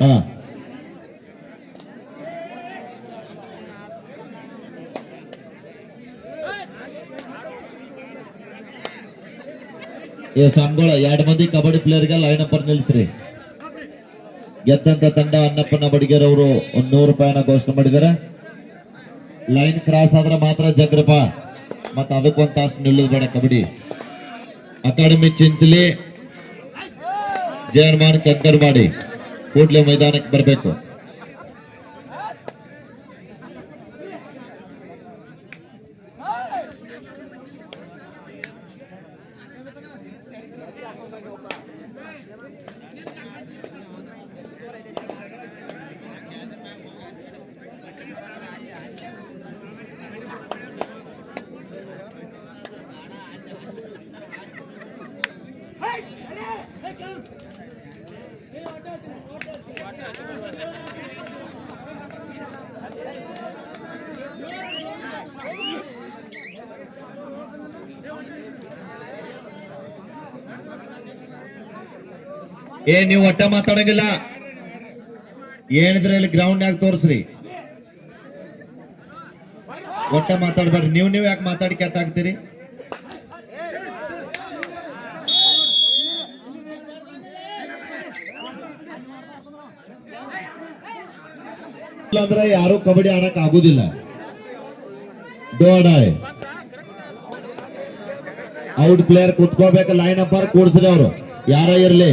ಹಾ ಏ ಸಂಗೋಳ ಎರಡು ಮಂದಿ ಕಬಡ್ಡಿ ಪ್ಲೇಯರ್ಗೆ ಲೈನ್ ಅಪ್ಪರ್ ನಿಲ್ಸ್ರಿ. ಗೆದ್ದಂತ ತಂಡ ಅನ್ನಪ್ಪನ ಬಡಿಗೇರ್ ಅವರು ಒಂದ್ ನೂರು ರೂಪಾಯಿನ ಘೋಷಣೆ ಮಾಡಿದ್ದಾರೆ ಲೈನ್ ಕ್ರಾಸ್ ಆದ್ರೆ ಮಾತ್ರ ಜಗ್ರಪ್ಪ. ಮತ್ತ ಅದಕ್ಕೊಂದ್ ತಾಸು ನಿಲ್ಲೋದು ಬೇಡ ಕಬಡ್ಡಿ. ಅಕಾಡೆಮಿ ಚಿಂಚಲಿ ಜಯರ್ಮಾನ್ ಕಂಕರ್ ಮಾಡಿ. ಕೂಡ್ಲೆ ಮೈದಾನಕ್ಕೆ ಬರಬೇಕು. ಏ, ನೀವು ಒಟ್ಟ ಮಾತಾಡಂಗಿಲ್ಲ. ಏನಿದ್ರೆ ಇಲ್ಲಿ ಗ್ರೌಂಡ್ ಯಾಕೆ ತೋರಿಸ್ರಿ? ಒಟ್ಟ ಮಾತಾಡ್ಬೇಡ್ರಿ. ನೀವು ನೀವು ಯಾಕೆ ಮಾತಾಡಿ ಕೆಟ್ಟ ಆಗ್ತೀರಿ? ಅಂದ್ರೆ ಯಾರು ಕಬಡ್ಡಿ ಆಡಕ್ ಆಗುದಿಲ್ಲ. ಡೋಡಾಯ್ ಔಟ್ ಪ್ಲೇಯರ್ ಕುತ್ಕೋಬೇಕು ಲೈನ್ ಅಪ್ಪರ್ ಕೂಡ್ಸ್ರಿ ಅವರು ಯಾರ ಇರ್ಲಿ.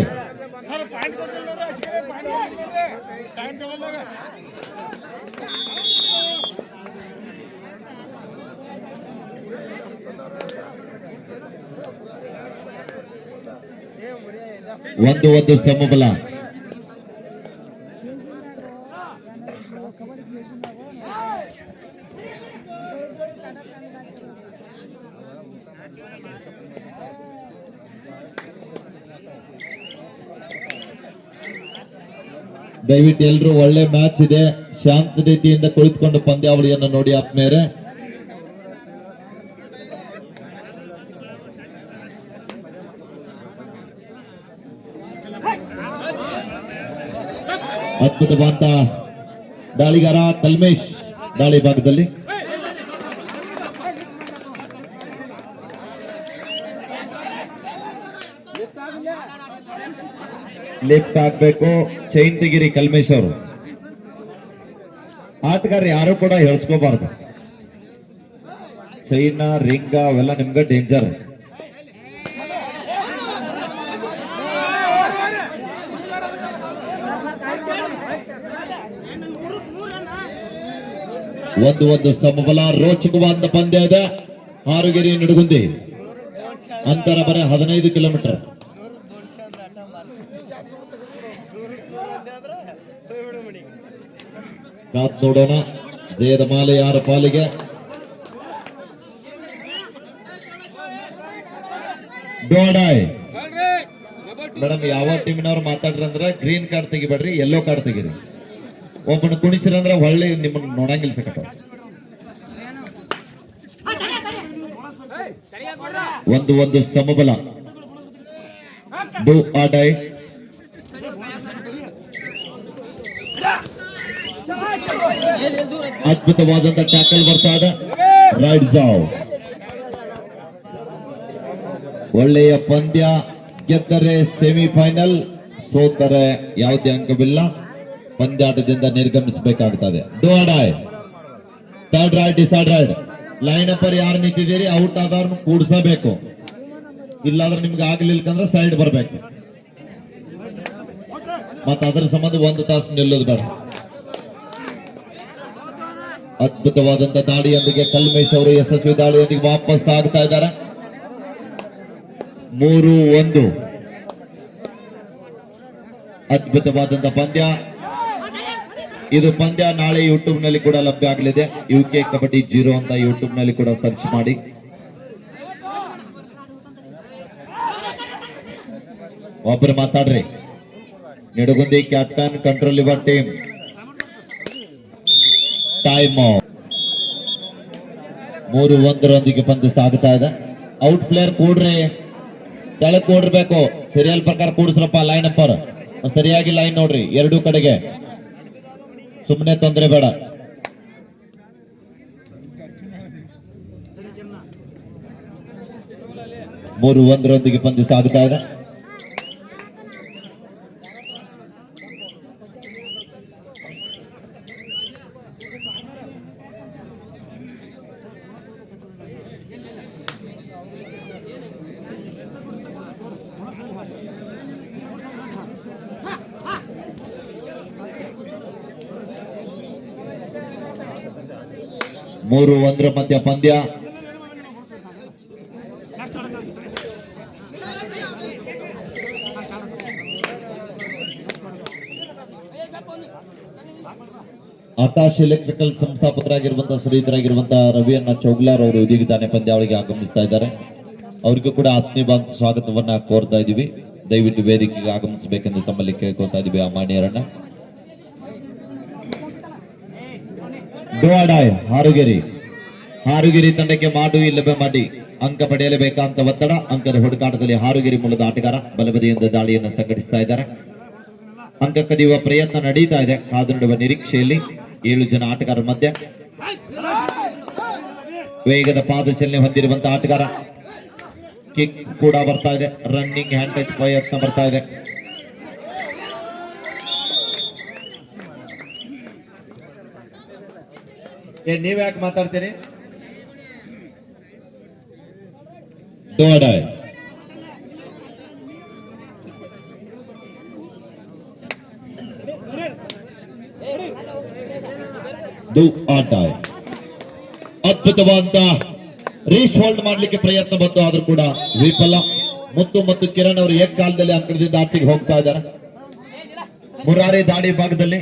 ಒಂದು ಒಂದು ಸಮಬಲ ದಯವಿಟ್ಟು ಎಲ್ರು ಒಳ್ಳೆ ಮ್ಯಾಚ್ ಇದೆ. ಶಾಂತ ರೀತಿಯಿಂದ ಕುಳಿತುಕೊಂಡು ಪಂದ್ಯಾವಳಿಯನ್ನು ನೋಡಿ ಆತ್ಮೇರೆ ಅದ್ಭುತವಾದ ದಾಳಿಗಾರ ಕಲ್ಮೇಶ್ ದಾಳಿ ಭಾಗದಲ್ಲಿ. ಲಿಫ್ಟ್ ಹಾಕ್ಬೇಕು ಚೈನ್ ತೆಗಿರಿ ಕಲ್ಮೇಶ್ ಅವರು ಆಟಗಾರ ಯಾರು ಕೂಡ ಹೇಳ್ಸ್ಕೋಬಾರ್ದು ಚೈನ ರಿಂಗ ಅವೆಲ್ಲ ನಿಮ್ಗೆ ಡೇಂಜರ್ ಒಂದು ಒಂದು ಸಮಬಲ ರೋಚಕವಾದ ಪಂದ್ಯ ಇದೆ. ಹಾರುಗಿರಿ ನಡುಗುಂದಿ. ಅಂತರ ಬರ ಹದಿನೈದು ಕಿಲೋಮೀಟರ್. ಕಾತ್ ನೋಡೋಣ. ಜಯದ ಮಾಲೆ ಯಾರ ಪಾಲಿಗೆ? ಡೋಡಾಯ್ ಮೇಡಮ್, ಯಾವ ಟೀಮಿನವ್ರು ಮಾತಾಡ್ರಿ ಅಂದ್ರೆ ಗ್ರೀನ್ ಕಾರ್ಡ್ ತೆಗಿಬೇಡ್ರಿ ಯೆಲ್ಲೋ ಕಾರ್ಡ್ ತೆಗೀರಿ. ಒಬ್ಬನ ಕುಣಿಸಿರಂದ್ರೆ ಹೊಳ್ಳಿ ನಿಮ್ಮನ್ನ ನೋಡಂಗಿಲ್ಲ ಸಕಟ ಒಂದು ಒಂದು ಸಮಬಲ. ಡು ಆಡೈ ಅದ್ಭುತವಾದಂತ ಟ್ಯಾಕಲ್ ಬರ್ತಾ ಇದೆ. ರೈಟ್ ಒಳ್ಳೆಯ ಪಂದ್ಯ ಗೆದ್ದರೆ ಸೆಮಿಫೈನಲ್ ಸೋತರೆ ಯಾವುದೇ ಅಂಕವಿಲ್ಲ. ಪಂದ್ಯಾಟದಿಂದ ನಿರ್ಗಮಿಸಬೇಕಾಗ್ತದೆ. Do or die third raid decide raid line up ಯಾರು ನಿಂತಿದ್ದೀರಿ? ಔಟ್ ಆದವ್ರನ್ನ ಕೂಡ್ಸಬೇಕು. ಇಲ್ಲಾಂದ್ರೆ ನಿಮ್ಗೆ ಆಗ್ಲಿಲ್ಲಕಂದ್ರೆ ಸೈಡ್ ಬರ್ಬೇಕು. ಮತ್ತ ಅದರ ಸಂಬಂಧ ಒಂದು ತಾಸು ನಿಲ್ಲೋದು ಬೇಡ. ಅದ್ಭುತವಾದಂತ ದಾಳಿಯೊಂದಿಗೆ ಕಲ್ಮೇಶ್ ಅವರು ಯಶಸ್ವಿ ದಾಳಿಯೊಂದಿಗೆ ವಾಪಸ್ ಆಗ್ತಾ ಇದ್ದಾರೆ. ಮೂರು, ಒಂದು. ಅದ್ಭುತವಾದಂತ ಪಂದ್ಯ. ಇದು ಪಂದ್ಯ ನಾಳೆ ಯೂಟ್ಯೂಬ್ನಲ್ಲಿ ಕೂಡ ಲಭ್ಯ ಆಗಲಿದೆ. ಯು ಕೆ ಕಬಡ್ಡಿ ಜೀರೋ ಅಂತ ಯೂಟ್ಯೂಬ್ನಲ್ಲಿ ಕೂಡ ಸರ್ಚ್ ಮಾಡಿ. ಒಬ್ಬರು ಮಾತಾಡ್ರಿ. Nidagundi captain control your team time ಮೂರು ಒಂದರೊಂದಿಗೆ ಬಂದು ಸಾಗುತ್ತಾ ಇದೆ. ಔಟ್ ಪ್ಲೇಯರ್ ಕೂಡ್ರಿ. ಕೆಳಗೆ ಕೂಡಿರ್ಬೇಕು. ಸರಿಯಲ್ ಪ್ರಕಾರ ಕೂಡಿಸ್ರಪ್ಪ ಲೈನ್ ಅಪ್ಪರ್ ಸರಿಯಾಗಿ ಲೈನ್ ನೋಡ್ರಿ. ಎರಡೂ ಕಡೆಗೆ. ಸುಮ್ಮನೆ ತೊಂದರೆ ಬೇಡ. ಮೂರು ಒಂದರೊಂದಿಗೆ ಬಂದು ಸಾಗುತ್ತಾ ಇದೆ. ಮೂರು ಒಂದರ ಮಧ್ಯ ಪಂದ್ಯ. ಆಕಾಶ್ ಎಲೆಕ್ಟ್ರಿಕಲ್ ಸಂಸ್ಥಾಪಕರಾಗಿರುವಂತಹ ಸ್ನೇಹಿತರಾಗಿರುವಂತಹ ರವಿಯನ್ನ ಚೌಗ್ಲಾರ್ ಅವರು ಇದೀಗ ತಾನೇ ಪಂದ್ಯಾವಳಿಗೆ ಆಗಮಿಸ್ತಾ ಇದ್ದಾರೆ. ಅವರಿಗೂ ಕೂಡ ಆತ್ಮೀಯ ಸ್ವಾಗತವನ್ನ ಕೋರ್ತಾ ಇದೀವಿ ದಯವಿಟ್ಟು ವೇದಿಕೆಗೆ ಆಗಮಿಸಬೇಕೆಂದು ತಮ್ಮಲ್ಲಿ ಕೇಳ್ಕೊತಾ ಇದೀವಿ ಆ ಮಾನ್ಯರನ್ನ. ಡೋಡಾಯ್ ಹಾರುಗೆರಿ. ಹಾರುಗಿರಿ ತಂಡಕ್ಕೆ ಮಾಡು ಇಲ್ಲವೇ ಮಾಡಿ. ಅಂಕ ಪಡೆಯಲೇಬೇಕಂತ ಒತ್ತಡ, ಅಂಕದ ಹುಡುಕಾಟದಲ್ಲಿ ಹಾರುಗಿರಿ ಮೂಲದ ಆಟಗಾರ ಬಲಬದಿಯಿಂದ ದಾಳಿಯನ್ನು ಸಂಘಟಿಸ್ತಾ ಇದ್ದಾರೆ. ಅಂಕ ಕದಿಯುವ ಪ್ರಯತ್ನ ನಡೀತಾ ಇದೆ. ಕಾದು ನಿರೀಕ್ಷೆಯಲ್ಲಿ ಏಳು ಜನ ಆಟಗಾರರ ಮಧ್ಯೆ. ವೇಗದ ಪಾದಚಲನೆ ಹೊಂದಿರುವಂತಹ ಆಟಗಾರ. ಕಿಕ್ ಕೂಡ ಬರ್ತಾ ಇದೆ. ರನ್ನಿಂಗ್ ಹ್ಯಾಂಡ್ ಟಚ್ ಪ್ರಯತ್ನ ಬರ್ತಾ ಇದೆ. ಏ, ನೀವ್ ಯಾಕೆ ಮಾತಾಡ್ತೀರಿ? ಅದ್ಭುತವಾದ ರೀಸ್ಟ್ ಹೋಲ್ಡ್ ಮಾಡ್ಲಿಕ್ಕೆ ಪ್ರಯತ್ನ ಬಂತು, ಆದ್ರೂ ಕೂಡ ವಿಫಲ. ಮುತ್ತು ಮತ್ತು ಕಿರಣ್ ಅವರು ಏಕಕಾಲದಲ್ಲಿ ಅಂಕಣದಿಂದ ಆಚೆಗೆ ಹೋಗ್ತಾ ಇದ್ದಾರೆ. ಮುರಾರಿ ದಾಡಿ ಭಾಗದಲ್ಲಿ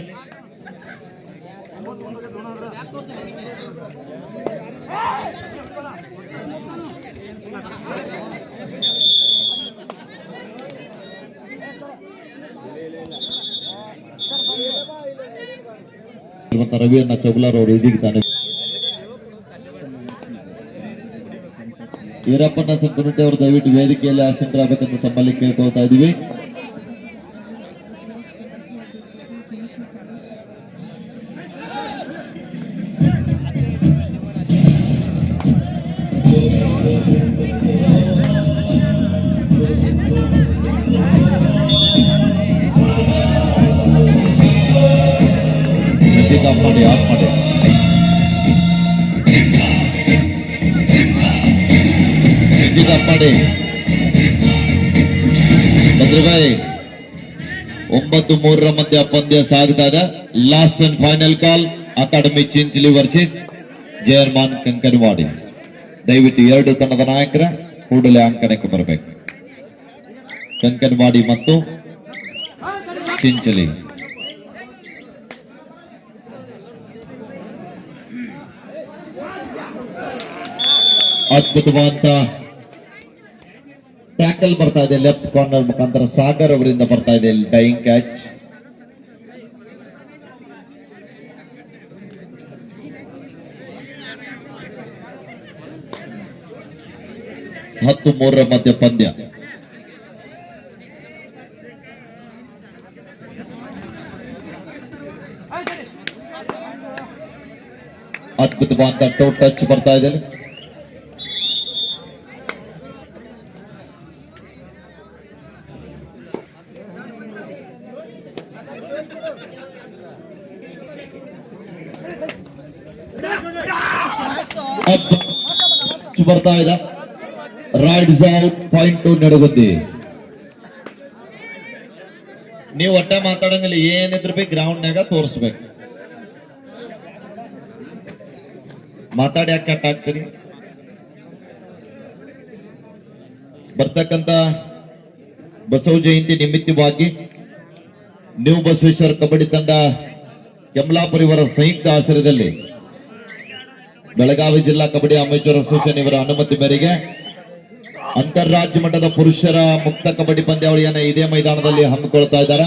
ಇರುವಂತಹ ರವಿಯನ್ನ ಚೌಗ್ಲಾರ್ ಅವರು ಇದೀಗ ತಾನೆ ಸಂಕುನಟ್ಟಿ ಅವರು ದಯವಿಟ್ಟು ವೇದಿಕೆಯಲ್ಲಿ ಆಸೀನರಾಗಬೇಕಂತ ತಮ್ಮಲ್ಲಿ ಕೇಳ್ಕೊಳ್ತಾ ಇದೀವಿ ಮ್ಯೂಸಿಕ್ ಆಫ್ ಮಾಡಿ ಆಫ್ ಮಾಡಿ. ಮ್ಯೂಸಿಕ್ ಆಫ್ ಮಾಡಿ. ಭದ್ರಬಾಯಿ, ಒಂಬತ್ತು ಮೂರರ ಮಧ್ಯ ಪಂದ್ಯ ಸಾಗ್ತಾ ಇದೆ last and final call academy Chinchali versus ಜಯರ್ಮಾನ್ Kankanawadi ದಯವಿಟ್ಟು ಎರಡು ತಂಡದ ನಾಯಕರ ಕೂಡಲೇ ಅಂಕಣಕ್ಕೆ ಬರಬೇಕು. ಕಂಕನವಾಡಿ ಮತ್ತು ಚಿಂಚಲಿ ಅದ್ಭುತವಾದ ಟ್ಯಾಕಲ್ ಬರ್ತಾ ಇದೆ. ಲೆಫ್ಟ್ ಕಾರ್ನರ್ ಮುಖಾಂತರ ಸಾಗರ್ ಅವರಿಂದ ಬರ್ತಾ ಇದೆ. ಡೈಯಿಂಗ್ ಕ್ಯಾಚ್ ಹತ್ತು ಮೂರರ ಮಧ್ಯ ಪಂದ್ಯ. ಅದ್ಭುತವಾದ ಟೋ ಟಚ್ ಬರ್ತಾ ಇದೆ. ಬರ್ತಾ ಇದೆ. ರೈಡ್ಸ್ ಔಟ್ ಪಾಯಿಂಟ್ ಟು ನಡುಗುದ್ದಿ ನೀವು ಒಟ್ಟೆ ಮಾತಾಡಂಗಿಲ್ಲ, ಏನಿದ್ರು ಬಿ ಗ್ರೌಂಡ್ನಾಗ ತೋರಿಸ್ಬೇಕು. ಮಾತಾಡಿ ಯಾಕೆ ಕಟ್ ಆಗ್ತೀರಿ? ಬಸವ ಜಯಂತಿ ನಿಮಿತ್ತವಾಗಿ ನ್ಯೂ ಬಸವೇಶ್ವರ ಕಬಡ್ಡಿ ತಂಡ ಕಮಲಾಪುರಿವರ ಸಂಯುಕ್ತ ಆಶ್ರಯದಲ್ಲಿ. ಬೆಳಗಾವಿ ಜಿಲ್ಲಾ ಕಬಡ್ಡಿ ಅಮೇಚೂರ್ ಅಸೋಸಿಯೇಷನ್ ಇವರ ಅನುಮತಿ ಮೇರೆಗೆ ಅಂತಾರಾಜ್ಯ ಮಟ್ಟದ ಪುರುಷರ ಮುಕ್ತ ಕಬಡ್ಡಿ ಪಂದ್ಯಾವಳಿಯನ್ನ ಇದೇ ಮೈದಾನದಲ್ಲಿ ಹಮ್ಮಿಕೊಳ್ತಾ ಇದ್ದಾರೆ.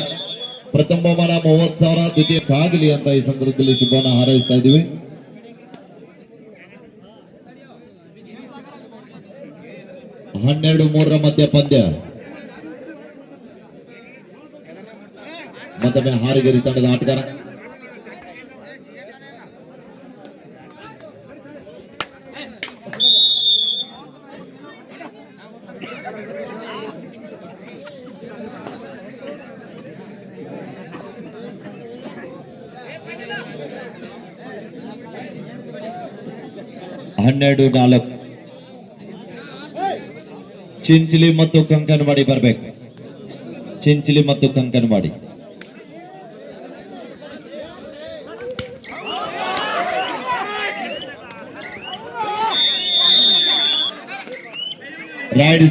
ಪ್ರಥಮ ಬಹುಮಾನ ಮೂವತ್ ಸಾವಿರ, ದ್ವಿತೀಯ ಸಾಗಲಿ ಅಂತ ಈ ಸಂದರ್ಭದಲ್ಲಿ ಶುಭನ ಹಾರೈಸ್ತಾ ಇದ್ದೀವಿ. ಹನ್ನೆರಡು ಮೂರರ ಮಧ್ಯ ಪಂದ್ಯ. ಮತ್ತೊಮ್ಮೆ ಹಾರಿಗೆರಿ ತಂಡದ ಆಟಗಾರ. ಹನ್ನೆರಡು ನಾಲ್ಕು. ಚಿಂಚಲಿ ಮತ್ತು ಕಂಕನವಾಡಿ ಬರ್ಬೇಕು. ಚಿಂಚಲಿ ಮತ್ತು ಕಂಕನವಾಡಿ ರೈಡ್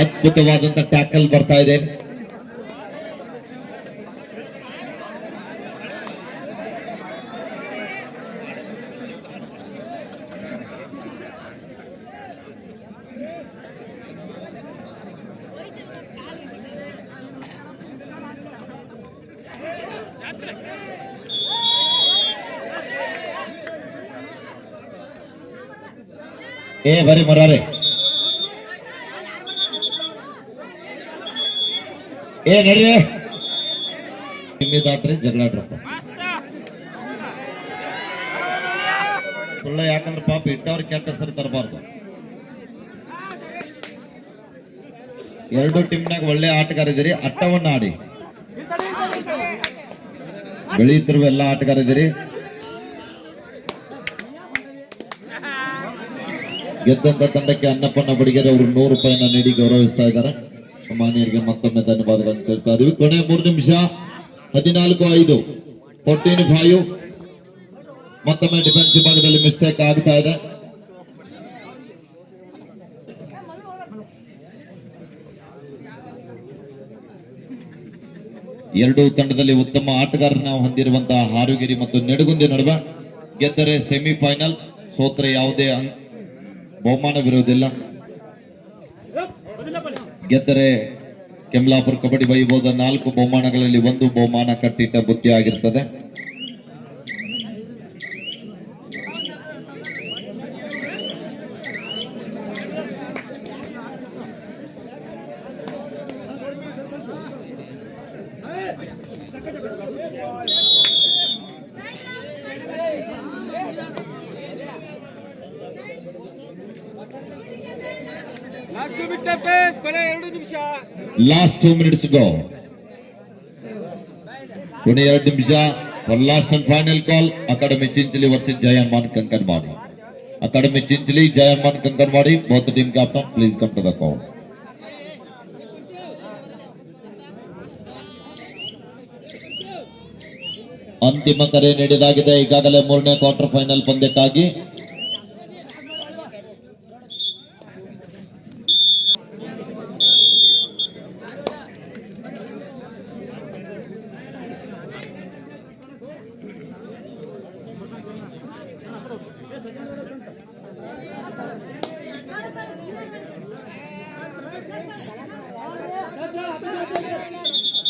ಅದ್ಭುತವಾದಂತ ಟ್ಯಾಕಲ್ ಬರ್ತಾ ಇದೆ. ಏ ಬರೀ ಮರಾರೆ ಏ ನಡ್ರಿ ನಿಮ್ಮಿದಾಟ್ರಿ ಜಗಳಾಡ್ರಪ್ಪ ಸುಳ್ಳ ಯಾಕಂದ್ರೆ ಪಾಪ ಇಟ್ಟವ್ರ ಕೆಟ್ಟ ಹೆಸರು ತರಬಾರ್ದು. ಎರಡು ಟೀಮ್ನಾಗ ಒಳ್ಳೆ ಆಟಗಾರ ಇದ್ದೀರಿ ಅಟ್ಟವನ್ನ ಆಡಿ. ಬೆಳೀತಿರುವ ಎಲ್ಲ ಆಟಗಾರ ಇದ್ದೀರಿ ಗೆದ್ದಂತ ತಂಡಕ್ಕೆ ಅನ್ನಪ್ಪನ ಬಡಿಗೆರೆ ಅವರು ನೂರು ರೂಪಾಯಿನ ನೀಡಿ ಗೌರವಿಸ್ತಾ ಇದ್ದಾರೆ. ಮಾನ್ಯರಿಗೆ ಮತ್ತೊಮ್ಮೆ ಧನ್ಯವಾದಗಳನ್ನು ಕೇಳ್ತಾ ಇದೀವಿ ಕೊನೆ ಮೂರು ನಿಮಿಷ, ಹದಿನಾಲ್ಕು, ಐದು, ಫೋರ್ಟೀನ್, ಫೈವ್. ಮತ್ತೊಮ್ಮೆ ಡಿಫೆನ್ಸ್ ವಿಭಾಗದಲ್ಲಿ ಮಿಸ್ಟೇಕ್ ಆಗ್ತಾ ಇದೆ. ಎರಡು ತಂಡದಲ್ಲಿ ಉತ್ತಮ ಆಟಗಾರನ ಹೊಂದಿರುವಂತಹ ಹಾರುಗಿರಿ ಮತ್ತು ನೆಡುಗುಂದಿ ನಡುವೆ ಗೆದ್ದರೆ ಸೆಮಿಫೈನಲ್ ಸೋತ್ರೆ ಯಾವುದೇ ಬಹುಮಾನವಿರುವುದಿಲ್ಲ ಗೆದ್ದರೆ ಕೆಮ್ಲಾಪುರ ಕಬಡ್ಡಿ ವೈಭವದ ನಾಲ್ಕು ಬಹುಮಾನಗಳಲ್ಲಿ ಒಂದು ಬಹುಮಾನ ಕಟ್ಟಿಟ್ಟ ಬುತ್ತಿ ಆಗಿರ್ತದೆ ಲಾಸ್ಟ್ ಬಿಟ್ಟಪ್ಪೆ ಕೊನೆ ಎರಡು ನಿಮಿಷ ಲಾಸ್ಟ್ ಟೂ ಮಿನಿಟ್ಸ್ ಗೋ ಕೊನೆ ಎರಡು ನಿಮಿಷ last and final call academy Chinchali versus ಜಯನ್ಮಾನ್ Kankanwadi academy Chinchali ಜಯನ್ಮಾನ್ Kankanwadi both team captain please come to the call ಅಂತಿಮ ಕರೆ ನೀಡಿದಾಗಿದೆ ಈಗಾಗಲೇ ಮೂರನೇ ಕ್ವಾರ್ಟರ್ ಫೈನಲ್ ಪಂದ್ಯಕ್ಕಾಗಿ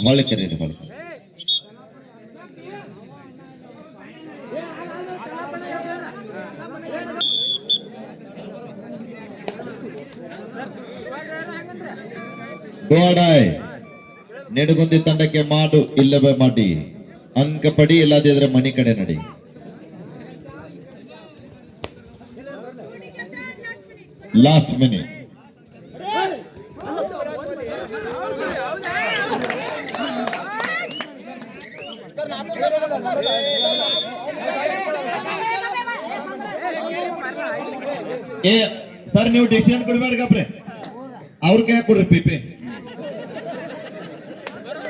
ಹೊಳ್ಳಿ ಕರೀರಿ ಹೊಳ್ಳಿ ಗೋಡಾಯ್, ನೆಡುಗುಂದಿ ತಂಡಕ್ಕೆ ಮಾಡು ಇಲ್ಲವೇ ಮಾಡಿ. ಅಂಕ ಪಡಿ ಇಲ್ಲದಿದ್ರೆ ಮನಿ ಕಡೆ ನಡಿ. ಲಾಸ್ಟ್ ಮಿನಿಟ್ ಏ, ಸರ್, ನೀವು ಡಿಸಿಷನ್ ಕೊಡ್ಬೇಡ ಗಪ್ರೆ. ಅವ್ರ ಕೈ ಕೊಡ್ರಿ ಪಿಪಿ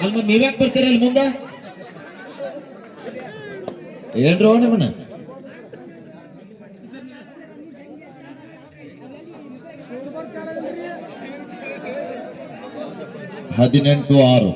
ಅಲ್ಲಿ ಮುಂದೆ ನೀವ್ಯಾಕೆ ಬರ್ತೀರ ಅಲ್ಲಿ ಮುಂದ? ಏನ್ರೋ ನಿಮ್ಮನ್ನ? ಹದಿನೆಂಟು ಆರು.